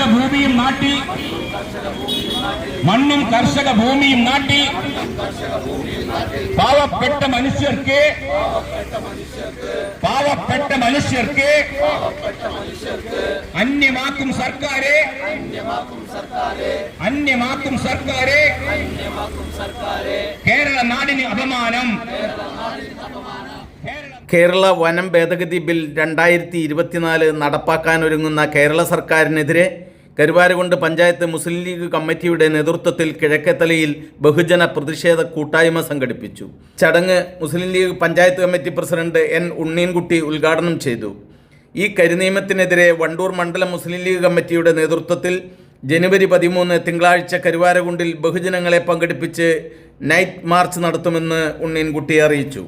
കർഷക ഭൂമിയും നാട്ടിൽ മണ്ണും കർഷക ഭൂമിയും നാട്ടിൽ പാവപ്പെട്ട മനുഷ്യർക്ക് പാവപ്പെട്ട മനുഷ്യർക്ക് അന്യമാക്കും സർക്കാരെ അന്യമാക്കും സർക്കാരെ കേരള നാടിന് അപമാനം. കേരള വനം ഭേദഗതി ബിൽ രണ്ടായിരത്തി ഇരുപത്തിനാല് നടപ്പാക്കാനൊരുങ്ങുന്ന കേരള സർക്കാരിനെതിരെ കരുവാരകുണ്ട് പഞ്ചായത്ത് മുസ്ലിം ലീഗ് കമ്മിറ്റിയുടെ നേതൃത്വത്തിൽ കിഴക്കേത്തലയിൽ ബഹുജന പ്രതിഷേധ കൂട്ടായ്മ സംഘടിപ്പിച്ചു. ചടങ്ങ് Muslim League panchayat committee president N Unneenkutty ഉദ്ഘാടനം ചെയ്തു. ഈ കരിനിയമത്തിനെതിരെ വണ്ടൂർ മണ്ഡലം മുസ്ലിം ലീഗ് കമ്മിറ്റിയുടെ നേതൃത്വത്തിൽ ജനുവരി പതിമൂന്ന് തിങ്കളാഴ്ച കരുവാരകുണ്ടിൽ ബഹുജനങ്ങളെ പങ്കെടുപ്പിച്ച് നൈറ്റ് മാർച്ച് നടത്തുമെന്ന് ഉണ്ണീൻകുട്ടി അറിയിച്ചു.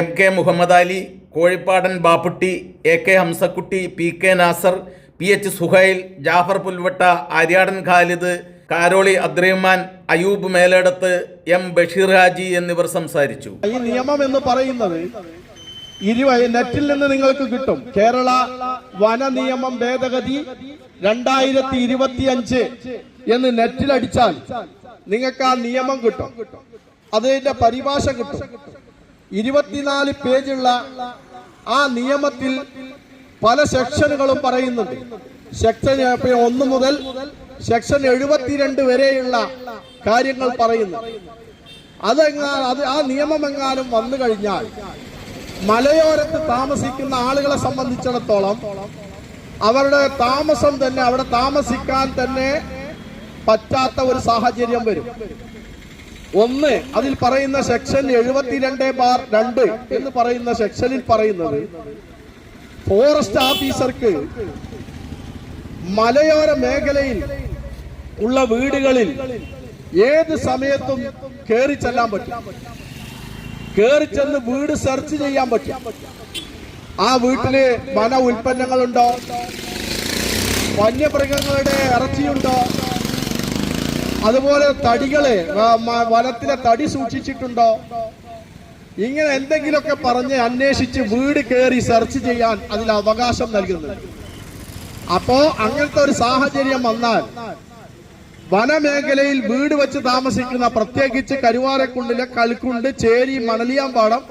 M K Muhammad Ali Kozhippadan Bapputty A K Hamsakutty P K Nasar P H Suhail Jafar Pulvatta Aryadan Khalid Karoli Abdurahman Ayub Meladath M Basheer Haji എന്നിവർ സംസാരിച്ചു. ഈ നിയമം എന്ന് പറയുന്നത് ഇരുവ നെറ്റിൽ നിന്ന് നിങ്ങൾക്ക് കിട്ടും. കേരള വന നിയമം ഭേദഗതി രണ്ടായിരത്തി ഇരുപത്തി അഞ്ച് എന്ന് നെറ്റിൽ അടിച്ചാൽ നിങ്ങൾക്ക് ആ നിയമം കിട്ടും. അതിന്റെ പരിഭാഷ കിട്ടും. ഇരുപത്തിനാല് പേജുള്ള ആ നിയമത്തിൽ പല സെക്ഷനുകളും പറയുന്നുണ്ട്. സെക്ഷൻ ഒന്ന് മുതൽ സെക്ഷൻ എഴുപത്തിരണ്ട് വരെയുള്ള കാര്യങ്ങൾ പറയുന്നു. അതെങ്ങാ അത് ആ നിയമം എങ്ങാനും വന്നു കഴിഞ്ഞാൽ മലയോരത്ത് താമസിക്കുന്ന ആളുകളെ സംബന്ധിച്ചിടത്തോളം അവരുടെ താമസം തന്നെ അവിടെ താമസിക്കാൻ തന്നെ പറ്റാത്ത ഒരു സാഹചര്യം വരും. ഒന്ന് അതിൽ പറയുന്ന സെക്ഷൻ എഴുപത്തിരണ്ട് ബാർ രണ്ട് എന്ന് പറയുന്ന സെക്ഷനിൽ പറയുന്നത് ഫോറസ്റ്റ് ഓഫീസർക്ക് മലയോര മേഖലയിൽ ഉള്ള വീടുകളിൽ ഏത് സമയത്തും കയറി ചെല്ലാൻ പറ്റും. കയറി ചെന്ന് വീട് സെർച്ച് ചെയ്യാൻ പറ്റും. ആ വീട്ടിൽ വന ഉൽപ്പന്നങ്ങളുണ്ടോ? വന്യമൃഗങ്ങളുടെ ഇറച്ചിയുണ്ടോ? അതുപോലെ തടികളെ വനത്തിലെ തടി സൂക്ഷിച്ചിട്ടുണ്ടോ? ഇങ്ങനെ എന്തെങ്കിലുമൊക്കെ പറഞ്ഞ് അന്വേഷിച്ച് വീട് കയറി സെർച്ച് ചെയ്യാൻ അതിൽ അവകാശം നൽകുന്നത്. അപ്പോ അങ്ങനത്തെ ഒരു സാഹചര്യം വന്നാൽ വനമേഖലയിൽ വീട് വെച്ച് താമസിക്കുന്ന പ്രത്യേകിച്ച് കരുവാരക്കുണ്ടിലെ കൽക്കുണ്ട് ചേരി മണലിയാമ്പാടം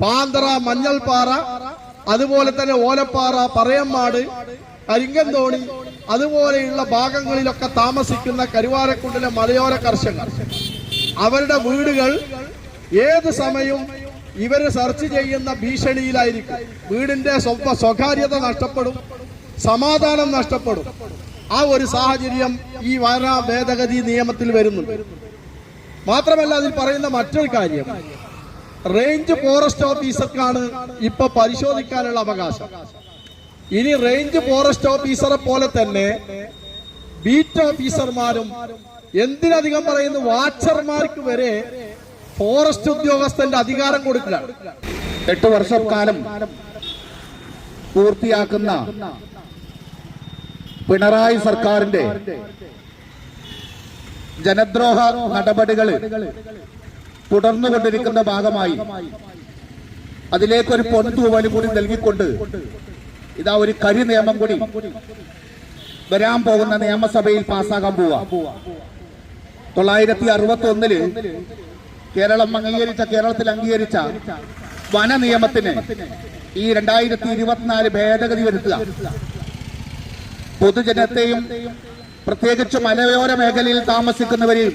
പാന്തറ മഞ്ഞൾപ്പാറ അതുപോലെ തന്നെ ഓലപ്പാറ പറയമ്മാട് കരിങ്കന്തോണി അതുപോലെയുള്ള ഭാഗങ്ങളിലൊക്കെ താമസിക്കുന്ന കരുവാരക്കുണ്ടിലെ മലയോര കർഷകർ അവരുടെ വീടുകൾ ഏത് സമയവും ഇവർ സെർച്ച് ചെയ്യുന്ന ഭീഷണിയിലായിരിക്കും. വീടിന്റെ സ്വകാര്യത നഷ്ടപ്പെടും സമാധാനം നഷ്ടപ്പെടും. ആ ഒരു സാഹചര്യം ഈ വന ഭേദഗതി നിയമത്തിൽ വരുന്നുണ്ട്. മാത്രമല്ല അതിൽ പറയുന്ന മറ്റൊരു കാര്യം. റേഞ്ച് ഫോറസ്റ്റ് ഓഫീസർക്കാണ് ഇപ്പൊ പരിശോധിക്കാനുള്ള അവകാശം. ഇനി റേഞ്ച് ഫോറസ്റ്റ് ഓഫീസറെ പോലെ തന്നെ ബീറ്റ് ഓഫീസർമാരും എന്തിനധികം പറയുന്നു വാച്ചർമാർക്ക് വരെ ഫോറസ്റ്റ് ഉദ്യോഗസ്ഥന്റെ അധികാരം കൊടുക്കുക. എട്ട് വർഷക്കാലം പൂർത്തിയാക്കുന്ന പിണറായി സർക്കാരിന്റെ ജനദ്രോഹ നടപടികൾ തുടർന്നുകൊണ്ടിരിക്കുന്ന ഭാഗമായി അതിലേക്കൊരു പൊൻതൂവൽ കൂടി നൽകിക്കൊണ്ട് ഇതാ ഒരു കരി നിയമം കൂടി വരാൻ പോകുന്ന നിയമസഭയിൽ പാസ്സാകാൻ പോവാ. തൊള്ളായിരത്തി അറുപത്തി ഒന്നിൽ കേരളം അംഗീകരിച്ച കേരളത്തിൽ അംഗീകരിച്ച വന നിയമത്തിന് ഈ രണ്ടായിരത്തി ഇരുപത്തിനാല് ഭേദഗതി വരുത്തുക. പൊതുജനത്തെയും പ്രത്യേകിച്ച് മലയോര മേഖലയിൽ താമസിക്കുന്നവരെയും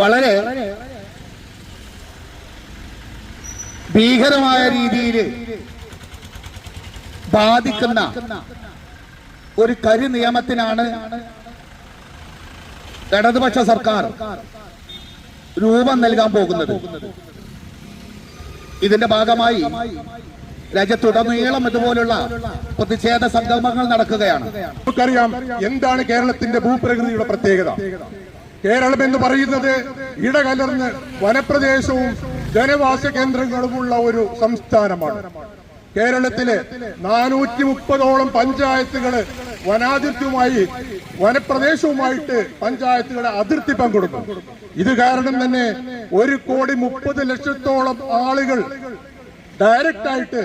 വളരെ ഭീകരമായ രീതിയിൽ ബാധിക്കുന്ന ഒരു കരി നിയമത്തിനാണ് ഇടതുപക്ഷ സർക്കാർ. രൂപം നൽകാൻ പോകുന്നത്. ഇതിന്റെ ഭാഗമായി രാജ്യത്തുടനീളം ഇതുപോലുള്ള പ്രതിഷേധ സംഗമങ്ങൾ നടക്കുകയാണ്. നമുക്കറിയാം എന്താണ് കേരളത്തിന്റെ ഭൂപ്രകൃതിയുടെ പ്രത്യേകത. കേരളം എന്ന് പറയുന്നത് ഇടകലർന്ന് വനപ്രദേശവും ജനവാസ കേന്ദ്രങ്ങളുമുള്ള ഒരു സംസ്ഥാനമാണ്. കേരളത്തിലെ നാനൂറ്റി മുപ്പതോളം പഞ്ചായത്തുകൾ വനാതിർത്തിയുമായി വനപ്രദേശവുമായിട്ട് പഞ്ചായത്തുകളെ അതിർത്തി പങ്കിടുന്നു. ഇത് കാരണം തന്നെ ഒരു കോടി മുപ്പത് ലക്ഷത്തോളം ആളുകൾ ഡയറക്റ്റ് ആയിട്ട്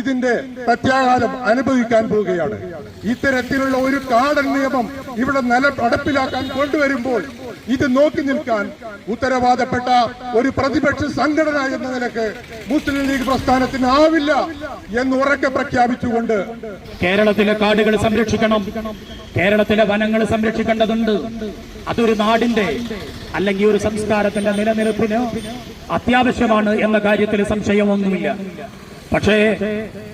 ഇതിന്റെ പ്രത്യാഘാതം അനുഭവിക്കാൻ പോവുകയാണ്. ഇത്തരത്തിലുള്ള ഒരു കാടൻ നിയമം ഇവിടെ നില നടപ്പിലാക്കാൻ കൊണ്ടുവരുമ്പോൾ ഇത് നോക്കി നിൽക്കാൻ ഉത്തരവാദപ്പെട്ട ഒരു പ്രതിപക്ഷ സംഘടന എന്ന നിലയ്ക്ക് മുസ്ലിം ലീഗ് പ്രസ്ഥാനത്തിന് ആവില്ല എന്ന് ഉറക്കെ പ്രഖ്യാപിച്ചുകൊണ്ട് കേരളത്തിലെ കാടുകൾ സംരക്ഷിക്കണം. കേരളത്തിലെ വനങ്ങൾ സംരക്ഷിക്കേണ്ടതുണ്ട്. അതൊരു നാടിന്റെ അല്ലെങ്കിൽ ഒരു സംസ്കാരത്തിന്റെ നിലനിൽപ്പിന് അത്യാവശ്യമാണ് എന്ന കാര്യത്തിൽ സംശയമൊന്നുമില്ല. പക്ഷേ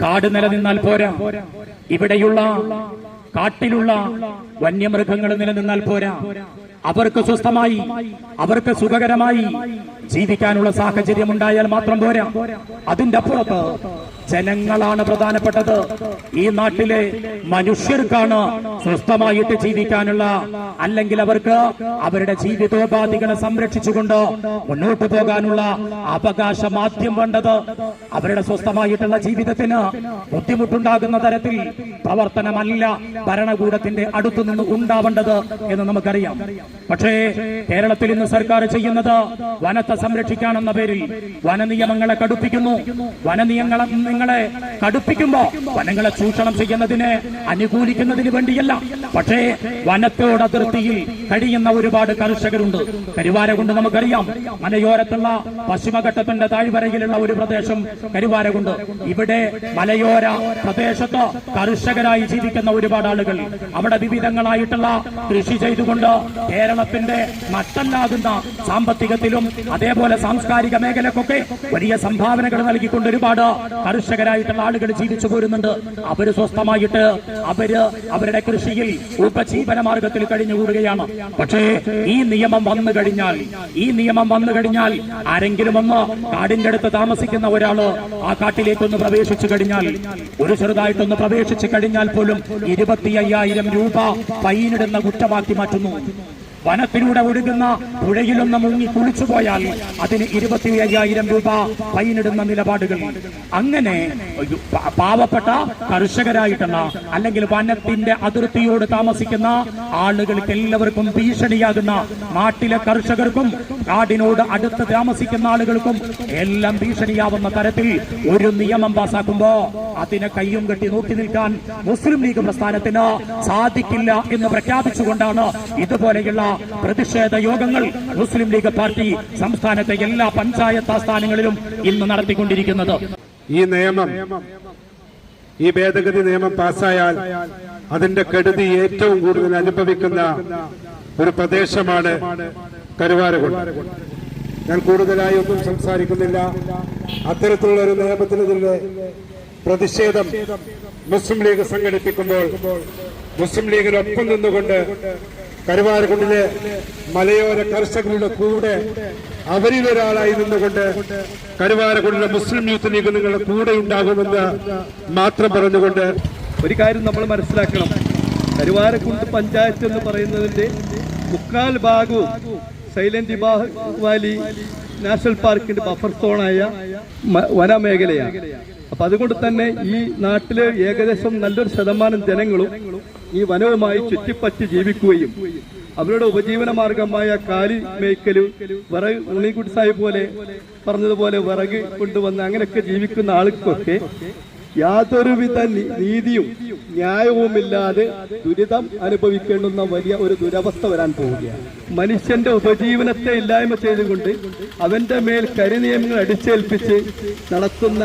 കാട് നിലനിന്നാൽ പോരാ. ഇവിടെയുള്ള കാട്ടിലുള്ള വന്യമൃഗങ്ങൾ നിലനിന്നാൽ പോരാ. അവർക്ക് സ്വസ്ഥമായി അവർക്ക് സുഖകരമായി ജീവിക്കാനുള്ള സാഹചര്യം ഉണ്ടായാൽ മാത്രം പോരാ. അതിന്റെ അപ്പുറത്ത് ജനങ്ങളാണ് പ്രധാനപ്പെട്ടത്. ഈ നാട്ടിലെ മനുഷ്യർക്കാണ് സ്വസ്ഥമായിട്ട് ജീവിക്കാനുള്ള അല്ലെങ്കിൽ അവർക്ക് അവരുടെ ജീവിതോപാധികളെ സംരക്ഷിച്ചുകൊണ്ട് മുന്നോട്ട് പോകാനുള്ള അവകാശം ആദ്യം വേണ്ടത്. അവരുടെ സ്വസ്ഥമായിട്ടുള്ള ജീവിതത്തിന് ബുദ്ധിമുട്ടുണ്ടാകുന്ന തരത്തിൽ പ്രവർത്തനമല്ല ഭരണകൂടത്തിന്റെ അടുത്തു നിന്ന് ഉണ്ടാവേണ്ടത് എന്ന് നമുക്കറിയാം. പക്ഷേ കേരളത്തിൽ ഇന്ന് സർക്കാർ ചെയ്യുന്നത് വനത്തെ സംരക്ഷിക്കാനെന്ന പേരിൽ വനനിയമങ്ങളെ കടുപ്പിക്കുന്നു. വനനിയമങ്ങളെ നിങ്ങളെ കടുപ്പിക്കുമ്പോ വനങ്ങളെ ചൂഷണം ചെയ്യുന്നതിന് അനുകൂലിക്കുന്നതിന് വേണ്ടിയല്ല. പക്ഷേ വനത്തോട് അതിർത്തിയിൽ കഴിയുന്ന ഒരുപാട് കർഷകരുണ്ട്. കരുവാര കൊണ്ട് നമുക്കറിയാം. മലയോരത്തുള്ള പശ്ചിമഘട്ടത്തിന്റെ താഴ്വരയിലുള്ള ഒരു പ്രദേശം കരുവാരകുണ്ട്. ഇവിടെ മലയോര പ്രദേശത്ത് കർഷകരായി ജീവിക്കുന്ന ഒരുപാട് ആളുകൾ. അവിടെ വിവിധങ്ങളായിട്ടുള്ള കൃഷി ചെയ്തുകൊണ്ട് കേരളത്തിന്റെ നട്ടല്ലാകുന്ന സാമ്പത്തികത്തിലും അതേപോലെ സാംസ്കാരിക മേഖലക്കൊക്കെ വലിയ സംഭാവനകൾ നൽകിക്കൊണ്ട് ഒരുപാട് കർഷകരായിട്ടുള്ള ആളുകൾ ജീവിച്ചു പോരുന്നുണ്ട്. അവർ സ്വസ്ഥമായിട്ട് അവർ അവരുടെ കൃഷിയിൽ ഉപജീവന മാർഗത്തിൽ കഴിഞ്ഞുകൂടുകയാണ് പക്ഷേ ഈ നിയമം വന്നു കഴിഞ്ഞാൽ ഈ നിയമം വന്നു കഴിഞ്ഞാൽ ആരെങ്കിലും ഒന്ന് കാടിന്റെ അടുത്ത് താമസിക്കുന്ന ഒരാൾ ആ കാട്ടിലേക്ക് ഒന്ന് പ്രവേശിച്ചു കഴിഞ്ഞാൽ ഒരു ചെറുതായിട്ടൊന്ന് പ്രവേശിച്ചു കഴിഞ്ഞാൽ പോലും ഇരുപത്തി അയ്യായിരം രൂപ ഫൈനിടുന്ന കുറ്റമാക്കി മാറ്റുന്നു. വനത്തിലൂടെ ഒഴുകുന്ന പുഴയിലൊന്ന് മുങ്ങി കുളിച്ചു പോയാൽ അതിന് ഇരുപത്തി അയ്യായിരം രൂപ പൈനിടുന്ന നിലപാടുകൾ. അങ്ങനെ പാവപ്പെട്ട കർഷകരായിട്ടുള്ള അല്ലെങ്കിൽ വനത്തിന്റെ അതിർത്തിയോട് താമസിക്കുന്ന ആളുകൾക്ക് എല്ലാവർക്കും ഭീഷണിയാകുന്ന നാട്ടിലെ കർഷകർക്കും കാടിനോട് അടുത്ത് താമസിക്കുന്ന ആളുകൾക്കും എല്ലാം ഭീഷണിയാവുന്ന തരത്തിൽ ഒരു നിയമം പാസാക്കുമ്പോ അതിനെ കയ്യും കെട്ടി നോക്കി നിൽക്കാൻ മുസ്ലിം ലീഗ് പ്രസ്ഥാനത്തിന് സാധിക്കില്ല എന്ന് പ്രഖ്യാപിച്ചുകൊണ്ടാണ് ഇതുപോലെയുള്ള പ്രതിഷേധ യോഗങ്ങൾ മുസ്ലിം ലീഗ് പാർട്ടി സംസ്ഥാനത്തെ എല്ലാ പഞ്ചായത്ത് ആസ്ഥാനങ്ങളിലും ഇന്ന് നടത്തിക്കൊണ്ടിരിക്കുന്നത്. ഈ നിയമം ഈ ഭേദഗതി നിയമം പാസ്സായാൽ അതിന്റെ കെടുതി ഏറ്റവും കൂടുതൽ അനുഭവിക്കുന്ന ഒരു പ്രദേശമാണ് കരുവാരകുണ്ട്. ഞാൻ കൂടുതലായി ഒന്നും സംസാരിക്കുന്നില്ല. അത്തരത്തിലുള്ള ഒരു നിയമത്തിനെതിരെ പ്രതിഷേധം മുസ്ലിം ലീഗ് സംഘടിപ്പിക്കുമ്പോൾ മുസ്ലിം ലീഗിനൊപ്പം നിന്നുകൊണ്ട് കരുവാരകുണ്ടിലെ മലയോര കർഷകരുടെ കൂടെ അവരിൽ ഒരാളായി നിന്നുകൊണ്ട് കരുവാരക്കുണ്ടിലെ മുസ്ലിം യൂത്ത് ലീഗ് നിങ്ങളുടെ കൂടെ ഉണ്ടാകുമെന്ന് മാത്രം പറഞ്ഞുകൊണ്ട് ഒരു കാര്യം നമ്മൾ മനസ്സിലാക്കണം. കരുവാരക്കുണ്ട് പഞ്ചായത്ത് എന്ന് പറയുന്നതിന്റെ മുക്കാൽ ഭാഗവും സൈലന്റ് വാലി നാഷണൽ പാർക്കിന്റെ ബഫർ സോണായ വനമേഖലയാണ്. അപ്പൊ അതുകൊണ്ട് തന്നെ ഈ നാട്ടിലെ ഏകദേശം നല്ലൊരു ശതമാനം ജനങ്ങളും ഈ വനവുമായി ചുറ്റിപ്പറ്റി ജീവിക്കുകയും അവരുടെ ഉപജീവന മാർഗമായ കാലി മേയ്ക്കലും വിറക് ഉണ്ണിക്കുട്ടി സാഹിബ് പോലെ പറഞ്ഞതുപോലെ വിറക് കൊണ്ടുവന്ന് അങ്ങനെയൊക്കെ ജീവിക്കുന്ന ആൾക്കൊക്കെ യാതൊരുവിധ നീതിയും ന്യായവുമില്ലാതെ ദുരിതം അനുഭവിക്കേണ്ടുന്ന വലിയ ഒരു ദുരവസ്ഥ വരാൻ പോവുകയാണ്. മനുഷ്യന്റെ ഉപജീവനത്തെ ഇല്ലായ്മ ചെയ്തുകൊണ്ട് അവന്റെ മേൽ കരിനിയമങ്ങൾ അടിച്ചേൽപ്പിച്ച് നടത്തുന്ന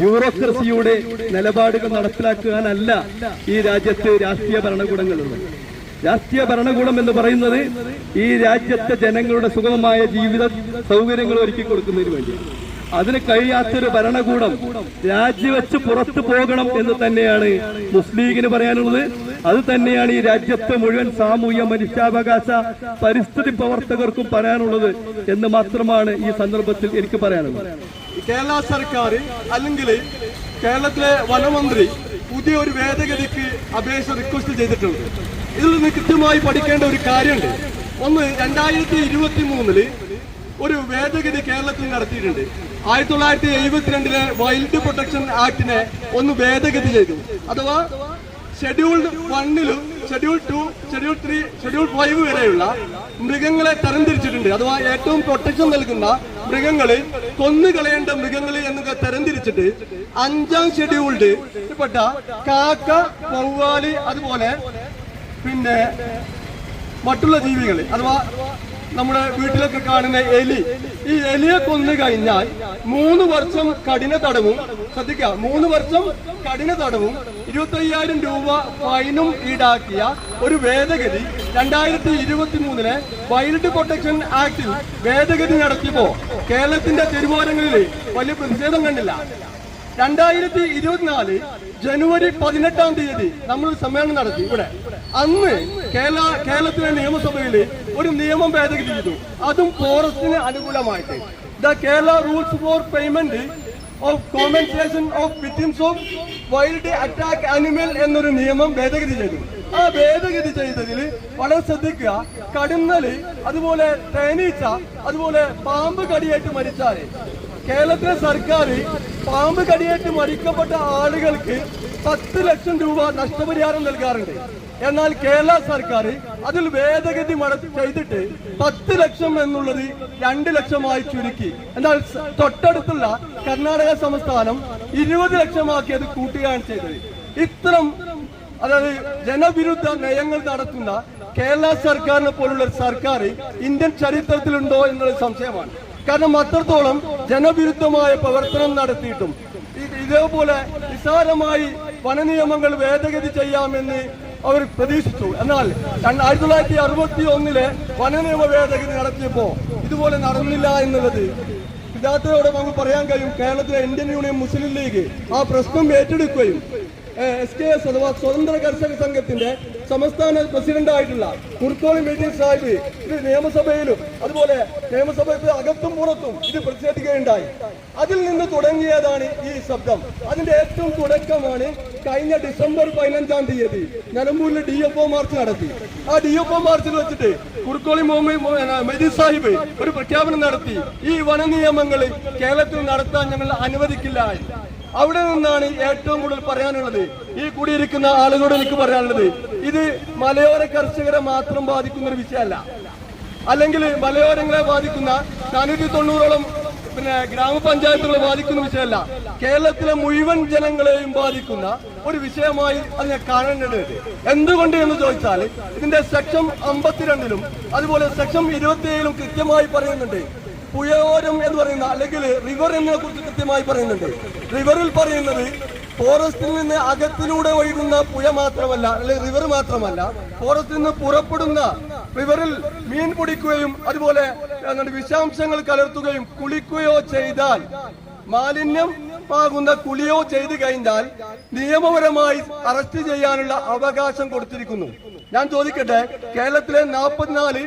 ബ്യൂറോക്രസിയുടെ നിലപാടുകൾ നടപ്പിലാക്കാനല്ല ഈ രാജ്യത്ത് രാഷ്ട്രീയ ഭരണകൂടങ്ങളുള്ളത്. രാഷ്ട്രീയ ഭരണകൂടം എന്ന് പറയുന്നത് ഈ രാജ്യത്തെ ജനങ്ങളുടെ സുഗമമായ ജീവിത സൗകര്യങ്ങൾ ഒരുക്കി കൊടുക്കുന്നതിന് വേണ്ടിയാണ്. അതിന് കഴിയാത്തൊരു ഭരണകൂടം രാജിവെച്ച് പുറത്തു പോകണം എന്ന് തന്നെയാണ് മുസ്ലിം ലീഗിന് പറയാനുള്ളത്. അത് തന്നെയാണ് ഈ രാജ്യത്തെ മുഴുവൻ സാമൂഹ്യ മനുഷ്യാവകാശ പരിസ്ഥിതി പ്രവർത്തകർക്കും പറയാനുള്ളത് എന്ന് മാത്രമാണ് ഈ സന്ദർഭത്തിൽ എനിക്ക് പറയാനുള്ളത്. കേരള സർക്കാർ അല്ലെങ്കിൽ കേരളത്തിലെ വനമന്ത്രി പുതിയ ഒരു ഭേദഗതിക്ക് അപേക്ഷ റിക്വസ്റ്റ് ചെയ്തിട്ടുണ്ട്. ഇതിൽ നിന്ന് കൃത്യമായി പഠിക്കേണ്ട ഒരു കാര്യമുണ്ട്. ഒന്ന് രണ്ടായിരത്തി ഇരുപത്തി മൂന്നിൽ ഒരു ഭേദഗതി കേരളത്തിൽ നടത്തിയിട്ടുണ്ട്. ആയിരത്തി തൊള്ളായിരത്തി എഴുപത്തിരണ്ടിലെ വൈൽഡ് പ്രൊട്ടക്ഷൻ ആക്ടിനെ ഒന്ന് ഭേദഗതി ചെയ്തു. അഥവാ scheduled വണ്ണിലും schedule two schedule three schedule five വരെയുള്ള മൃഗങ്ങളെ തരംതിരിച്ചിട്ടുണ്ട്. അഥവാ ഏറ്റവും പ്രൊട്ടക്ഷൻ നൽകുന്ന മൃഗങ്ങളിൽ കൊന്നുകളയേണ്ട മൃഗങ്ങളെ എന്നൊക്കെ തരംതിരിച്ചിട്ട് അഞ്ചാം ഷെഡ്യൂൾഡ് പെട്ട കാക്ക വവ്വാൽ അതുപോലെ പിന്നെ മറ്റുള്ള ജീവികൾ അഥവാ നമ്മുടെ വീട്ടിലൊക്കെ കാണുന്ന എലി. ഈ എലിയെ കൊന്നു കഴിഞ്ഞാൽ മൂന്ന് വർഷം കഠിന തടവും ശ്രദ്ധിക്കുക മൂന്ന് വർഷം കഠിന തടവും ഇരുപത്തയ്യായിരം രൂപ ഫൈനും ഈടാക്കിയ ഒരു ഭേദഗതി രണ്ടായിരത്തി ഇരുപത്തി മൂന്നിലെ വൈൽഡ് പ്രൊട്ടക്ഷൻ ആക്ടിൽ ഭേദഗതി നടത്തിയപ്പോ കേരളത്തിന്റെ തെരുവോരങ്ങളിൽ വലിയ പ്രതിഷേധം കണ്ടില്ല. രണ്ടായിരത്തി ഇരുപത്തിനാല് ജനുവരി പതിനെട്ടാം തീയതി നമ്മൾ സമ്മേളനം നടത്തി. ഇവിടെ. അന്ന് കേരള കേരളത്തിലെ നിയമസഭയിൽ ഒരു നിയമം ഭേദഗതി ചെയ്തു. അതും ഫോറസ്റ്റിന് അനുകൂലമായിട്ട്. The Kerala rules for payment of compensation of victims of wild attack animal എന്നൊരു നിയമം ഭേദഗതി ചെയ്തു. ആ ഭേദഗതി ചെയ്തതിൽ വളരെ ശ്രദ്ധിക്കുക. കടുന്നൽ അതുപോലെ തേനീച്ച അതുപോലെ പാമ്പ് കടിയേറ്റ് മരിച്ചാൽ കേരളത്തിലെ സർക്കാർ പാമ്പ് കടിയേറ്റ് മരിക്കപ്പെട്ട ആളുകൾക്ക് പത്ത് ലക്ഷം രൂപ നഷ്ടപരിഹാരം നൽകാറുണ്ട്. എന്നാൽ കേരള സർക്കാർ അതിൽ ഭേദഗതി ചെയ്തിട്ട് പത്ത് ലക്ഷം എന്നുള്ളത് രണ്ട് ലക്ഷമായി ചുരുക്കി. എന്നാൽ തൊട്ടടുത്തുള്ള കർണാടക സംസ്ഥാനം ഇരുപത് ലക്ഷമാക്കി അത് കൂട്ടുകയാണ് ചെയ്തത്. ഇത്തരം അതായത് ജനവിരുദ്ധ നയങ്ങൾ നടത്തുന്ന കേരള സർക്കാരിനെ പോലുള്ള സർക്കാർ ഇന്ത്യൻ ചരിത്രത്തിലുണ്ടോ എന്നുള്ള സംശയമാണ്. കാരണം അത്രത്തോളം ജനവിരുദ്ധമായ പ്രവർത്തനം നടത്തിയിട്ടും ഇത് ഇതേപോലെ നിസ്സാരമായി വനനിയമങ്ങൾ ഭേദഗതി ചെയ്യാമെന്ന് അവർ പ്രതീക്ഷിച്ചു. എന്നാൽ ആയിരത്തി തൊള്ളായിരത്തി അറുപത്തി ഒന്നിലെ വനനിയമ ഭേദഗതി നടത്തിയപ്പോ ഇതുപോലെ നടന്നില്ല എന്നുള്ളത് വിദ്യാർത്ഥികളോട് നമുക്ക് പറയാൻ കഴിയും. കേരളത്തിലെ ഇന്ത്യൻ യൂണിയൻ മുസ്ലിം ലീഗ് ആ പ്രശ്നം ഏറ്റെടുക്കുകയും എസ് കെ എസ് അഥവാ സ്വതന്ത്ര കർഷക സംഘത്തിന്റെ സംസ്ഥാന പ്രസിഡന്റായിട്ടുള്ള കുർക്കോളി മീറ്റിംഗ് സാഹിബ് ഇത് നിയമസഭയിലും അതുപോലെ നിയമസഭയ്ക്ക് അകത്തും പുറത്തും ഇത് പ്രതിഷേധിക്കുകയുണ്ടായി. അതിൽ നിന്ന് തുടങ്ങിയതാണ് ഈ ശബ്ദം. അതിന്റെ ഏറ്റവും തുടക്കമാണ് കഴിഞ്ഞ ഡിസംബർ പതിനഞ്ചാം തീയതി നിലമ്പൂരിൽ ഡി എഫ് ഒ മാർച്ച് നടത്തി. ആ ഡി എഫ് ഒ മാർച്ചിൽ വെച്ചിട്ട് കുർക്കോളി മൊയ്തീൻ സാഹിബ് ഒരു പ്രഖ്യാപനം നടത്തി. ഈ വനനിയമങ്ങൾ കേരളത്തിൽ നടത്താൻ ഞങ്ങൾ അനുവദിക്കില്ല. അവിടെ നിന്നാണ് ഏറ്റവും കൂടുതൽ പറയാനുള്ളത്. ഈ കൂടിയിരിക്കുന്ന ആളുകളോട് എനിക്ക് പറയാനുള്ളത്. ഇത് മലയോര കർഷകരെ മാത്രം ബാധിക്കുന്ന ഒരു വിഷയമല്ല. അല്ലെങ്കിൽ മലയോരങ്ങളെ ബാധിക്കുന്ന നാനൂറ്റി തൊണ്ണൂറോളം പിന്നെ ഗ്രാമപഞ്ചായത്തുകളെ ബാധിക്കുന്ന വിഷയമല്ല. കേരളത്തിലെ മുഴുവൻ ജനങ്ങളെയും ബാധിക്കുന്ന ഒരു വിഷയമായി അതിനെ കാണേണ്ടത് എന്തുകൊണ്ട് എന്ന് ചോദിച്ചാൽ ഇതിന്റെ സെക്ഷൻ അമ്പത്തിരണ്ടിലും അതുപോലെ സെക്ഷൻ ഇരുപത്തിയേഴിലും കൃത്യമായി പറയുന്നുണ്ട്. പുഴയോരം എന്ന് പറയുന്ന അല്ലെങ്കിൽ റിവർ എന്നതിനെ കുറിച്ച് കൃത്യമായി പറയുന്നുണ്ട്. റിവറിൽ പറയുന്നത് ഫോറസ്റ്റിൽ നിന്ന് അകത്തിലൂടെ ഒഴുകുന്ന പുഴ മാത്രമല്ല അല്ലെങ്കിൽ റിവർ മാത്രമല്ല ഫോറസ്റ്റിൽ നിന്ന് പുറപ്പെടുന്ന റിവറിൽ മീൻ പിടിക്കുകയും അതുപോലെ വിഷാംശങ്ങൾ കലർത്തുകയും കുളിക്കുകയോ ചെയ്താൽ മാലിന്യം ആകുന്ന കുളിയോ ചെയ്തു കഴിഞ്ഞാൽ നിയമപരമായി അറസ്റ്റ് ചെയ്യാനുള്ള അവകാശം കൊടുത്തിരിക്കുന്നു. ഞാൻ ചോദിക്കട്ടെ കേരളത്തിലെ നാൽപ്പത്തിനാല്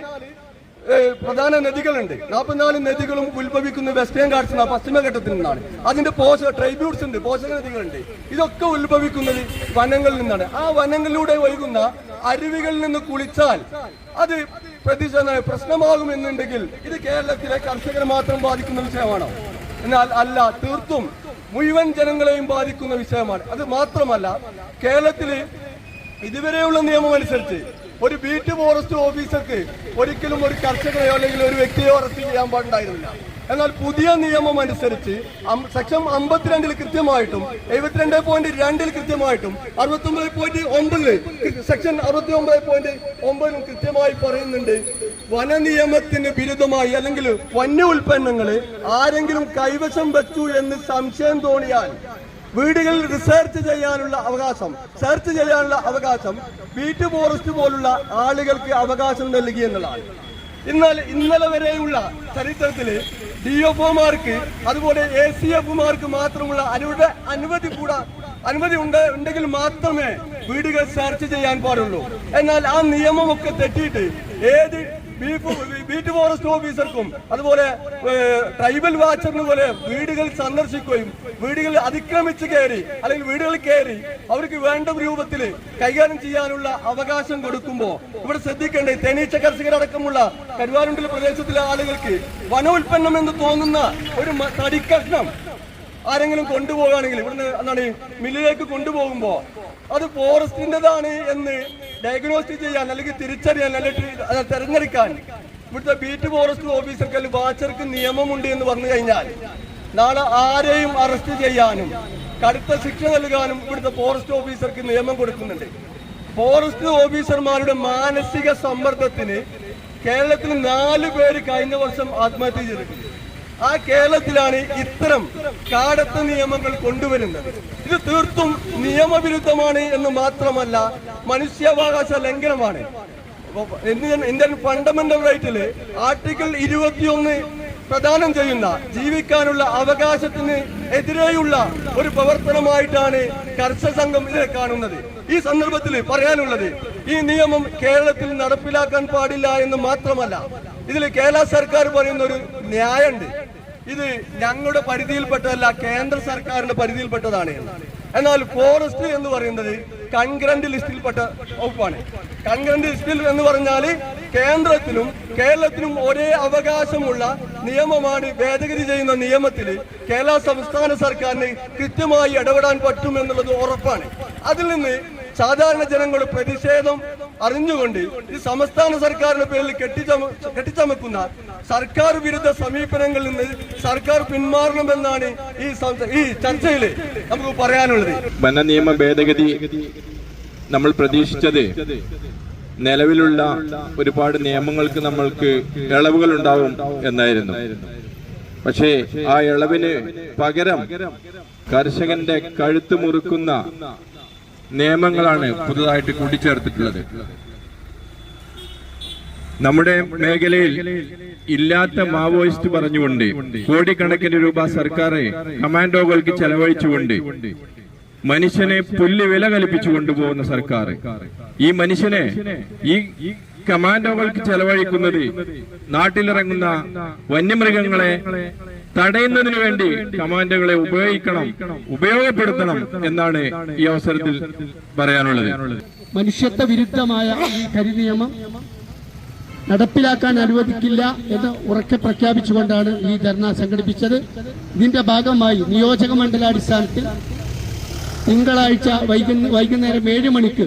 പ്രധാന നദികളുണ്ട്. നാൽപ്പത്തിനാല് നദികളും ഉത്ഭവിക്കുന്ന വെസ്റ്റേൺ ഗാർഡ്സ് എന്ന പശ്ചിമഘട്ടത്തിൽ നിന്നാണ്. അതിന്റെ പോഷക ട്രൈബ്യൂട്ട്സ് ഉണ്ട് പോഷക നദികളുണ്ട്. ഇതൊക്കെ ഉത്ഭവിക്കുന്നത് വനങ്ങളിൽ നിന്നാണ്. ആ വനങ്ങളിലൂടെ ഒഴുകുന്ന അരുവികളിൽ നിന്ന് കുളിച്ചാൽ അത് പ്രതിഷേധ പ്രശ്നമാകുമെന്നുണ്ടെങ്കിൽ ഇത് കേരളത്തിലെ കർഷകരെ മാത്രം ബാധിക്കുന്ന വിഷയമാണോ? എന്നാൽ അല്ല തീർത്തും മുഴുവൻ ജനങ്ങളെയും ബാധിക്കുന്ന വിഷയമാണ്. അത് മാത്രമല്ല കേരളത്തിൽ ഇതുവരെയുള്ള നിയമം അനുസരിച്ച് ഒരു ബീറ്റ് ഫോറസ്റ്റ് ഓഫീസർക്ക് ഒരിക്കലും ഒരു കർഷകനെയോ അല്ലെങ്കിൽ ഒരു വ്യക്തിയോ അറസ്റ്റ് ചെയ്യാൻ പാടുണ്ടായിരുന്നില്ല. എന്നാൽ പുതിയ നിയമം അനുസരിച്ച് സെക്ഷൻ അമ്പത്തിരണ്ടിൽ കൃത്യമായിട്ടും എഴുപത്തിരണ്ട് പോയിന്റ് രണ്ടിൽ കൃത്യമായിട്ടും അറുപത്തി ഒമ്പത് പോയിന്റ് ഒമ്പതിൽ സെക്ഷൻ അറുപത്തി ഒമ്പത് പോയിന്റ് ഒമ്പതിലും കൃത്യമായി പറയുന്നുണ്ട്. വന നിയമത്തിന് വിരുദ്ധമായി അല്ലെങ്കിൽ വന്യ ഉൽപ്പന്നങ്ങൾ ആരെങ്കിലും കൈവശം വെച്ചു എന്ന് സംശയം തോന്നിയാൽ വീടുകളിൽ റിസർച്ച് ചെയ്യാനുള്ള അവകാശം സെർച്ച് ചെയ്യാനുള്ള അവകാശം ബീറ്റ് ഫോറസ്റ്റ് പോലുള്ള ആളുകൾക്ക് അവകാശം നൽകി എന്നുള്ളതാണ് എന്നാൽ ഇന്നലെ വരെയുള്ള ചരിത്രത്തിൽ ഡി എഫ് ഒമാർക്ക് അതുപോലെ എ സി എഫുമാർക്ക് മാത്രമുള്ള അനുവദ അനുമതി കൂടാ അനുമതി ഉണ്ട് ഉണ്ടെങ്കിൽ മാത്രമേ വീടുകൾ സെർച്ച് ചെയ്യാൻ പാടുള്ളൂ. എന്നാൽ ആ നിയമമൊക്കെ തെറ്റിയിട്ട് ഏത് ബീറ്റ് ഫോറസ്റ്റ് ഓഫീസർക്കും അതുപോലെ ട്രൈബൽ വാച്ചറിന് പോലെ വീടുകൾ സന്ദർശിക്കുകയും വീടുകൾ അതിക്രമിച്ച് കയറി അല്ലെങ്കിൽ വീടുകളിൽ കയറി അവർക്ക് വേണ്ട രൂപത്തിൽ കൈകാര്യം ചെയ്യാനുള്ള അവകാശം കൊടുക്കുമ്പോൾ ഇവിടെ ശ്രദ്ധിക്കേണ്ടത് തേനീച്ച കർഷകരടക്കമുള്ള കരുവാരുണ്ടിലെ പ്രദേശത്തിലെ ആളുകൾക്ക് വന ഉൽപ്പന്നം എന്ന് തോന്നുന്ന ഒരു തടിക്കഷ്ണം ആരെങ്കിലും കൊണ്ടുപോവുകയാണെങ്കിൽ ഇവിടുന്ന് എന്താണ് മില്ലിലേക്ക് കൊണ്ടുപോകുമ്പോ അത് ഫോറസ്റ്റിന്റെതാണ് എന്ന് ഡയഗ്നോസ്റ്റിക് ചെയ്യാൻ അല്ലെങ്കിൽ തിരിച്ചറിയാൻ അല്ലെങ്കിൽ തെരഞ്ഞെടുക്കാൻ ഇവിടുത്തെ ബീറ്റ് ഫോറസ്റ്റ് ഓഫീസർക്ക് അല്ലെങ്കിൽ വാച്ചർക്ക് നിയമമുണ്ട് എന്ന് പറഞ്ഞു കഴിഞ്ഞാൽ നാളെ ആരെയും അറസ്റ്റ് ചെയ്യാനും കടുത്ത ശിക്ഷ നൽകാനും ഇവിടുത്തെ ഫോറസ്റ്റ് ഓഫീസർക്ക് നിയമം കൊടുക്കുന്നുണ്ട്. ഫോറസ്റ്റ് ഓഫീസർമാരുടെ മാനസിക സമ്മർദ്ദത്തിന് കേരളത്തിൽ നാല് പേര് കഴിഞ്ഞ വർഷം ആത്മഹത്യ ചെയ്തിട്ടുണ്ട്. ആ കേരളത്തിലാണ് ഇത്തരം കാടത്ത നിയമങ്ങൾ കൊണ്ടുവരുന്നത്. ഇത് തീർത്തും നിയമവിരുദ്ധമാണ് എന്ന് മാത്രമല്ല മനുഷ്യാവകാശ ലംഘനമാണ്. ഇന്ത്യൻ ഫണ്ടമെന്റൽ റൈറ്റിൽ ആർട്ടിക്കിൾ ഇരുപത്തിയൊന്ന് പ്രദാനം ചെയ്യുന്ന ജീവിക്കാനുള്ള അവകാശത്തിന് എതിരെയുള്ള ഒരു പ്രവർത്തനമായിട്ടാണ് കർഷക സംഘം ഇതിനെ കാണുന്നത്. ഈ സന്ദർഭത്തിൽ പറയാനുള്ളത് ഈ നിയമം കേരളത്തിൽ നടപ്പിലാക്കാൻ പാടില്ല എന്ന് മാത്രമല്ല ഇതിൽ കേരള സർക്കാർ പറയുന്ന ഒരു ന്യായമുണ്ട് ഇത് ഞങ്ങളുടെ പരിധിയിൽപ്പെട്ടതല്ല കേന്ദ്ര സർക്കാരിന്റെ പരിധിയിൽപ്പെട്ടതാണ് എന്നാൽ ഫോറസ്റ്റ് എന്ന് പറയുന്നത് കൺഗ്രന്റ് ലിസ്റ്റിൽപ്പെട്ട വകുപ്പാണ്. കൺഗ്രന്റ് ലിസ്റ്റിൽ എന്ന് പറഞ്ഞാൽ കേന്ദ്രത്തിനും കേരളത്തിനും ഒരേ അവകാശമുള്ള നിയമമാണ് ഭേദഗതി ചെയ്യുന്ന നിയമത്തിൽ കേരള സംസ്ഥാന സർക്കാരിന് കൃത്യമായി ഇടപെടാൻ പറ്റും എന്നുള്ളത് ഉറപ്പാണ്. അതിൽ നിന്ന് സാധാരണ ജനങ്ങൾ പ്രതിഷേധം അറിഞ്ഞുകൊണ്ട് ഈ സംസ്ഥാന സർക്കാരിന്റെ പേരിൽ കെട്ടിച്ചമ കെട്ടിച്ചമക്കുന്ന സർക്കാർ വിരുദ്ധ സമീപനങ്ങളിൽ നിന്ന് സർക്കാർ പിന്മാറണമെന്നാണ് ഈ ഈ ചർച്ചയിൽ നമുക്ക് പറയാനുള്ളത്. വന നിയമ ഭേദഗതി നമ്മൾ പ്രതീക്ഷിച്ചത് നിലവിലുള്ള ഒരുപാട് നിയമങ്ങൾക്ക് നമ്മൾക്ക് ഇളവുകൾ ഉണ്ടാവും എന്നായിരുന്നു. പക്ഷേ ആ ഇളവിന് പകരം കർഷകന്റെ കഴുത്ത് മുറുക്കുന്ന നിയമങ്ങളാണ് പുതുതായിട്ട് കൂട്ടിച്ചേർത്തിട്ടുള്ളത്. നമ്മുടെ മേഖലയിൽ ഇല്ലാത്ത മാവോയിസ്റ്റ് പറഞ്ഞുകൊണ്ട് കോടിക്കണക്കിന് രൂപ സർക്കാർ കമാൻഡോകൾക്ക് ചെലവഴിച്ചുകൊണ്ട് മനുഷ്യനെ പുല്ല് വില കൽപ്പിച്ചു കൊണ്ടുപോകുന്ന സർക്കാർ. ഈ മനുഷ്യനെ ഈ കമാൻഡോകൾക്ക് ചെലവഴിക്കുന്നത് നാട്ടിലിറങ്ങുന്ന വന്യമൃഗങ്ങളെ തടയുന്നതിന് വേണ്ടി കമാൻഡുകളെ ഉപയോഗിക്കണം ഉപയോഗപ്പെടുത്തണം എന്നാണ് ഈ അവസരത്തിൽ പറയാനുള്ളത്. മനുഷ്യത്വ വിരുദ്ധമായ ഈ കരിനിയമം നടപ്പിലാക്കാൻ അനുവദിക്കില്ല എന്ന് ഉറക്കെ പ്രഖ്യാപിച്ചുകൊണ്ടാണ് ഈ ധർണ സംഘടിപ്പിച്ചത്. ഇതിന്റെ ഭാഗമായി നിയോജക മണ്ഡലാടിസ്ഥാനത്തിൽ തിങ്കളാഴ്ച വൈകുന്നേരം ഏഴ് മണിക്ക്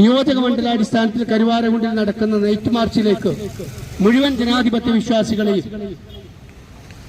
നിയോജക മണ്ഡലാടിസ്ഥാനത്തിൽ കരുവാരകുണ്ടിൽ നടക്കുന്ന നൈറ്റ് മാർച്ചിലേക്ക് മുഴുവൻ ജനാധിപത്യ വിശ്വാസികളെയും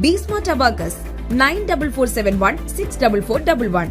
Be smart abacus nine double four seven one six double four double one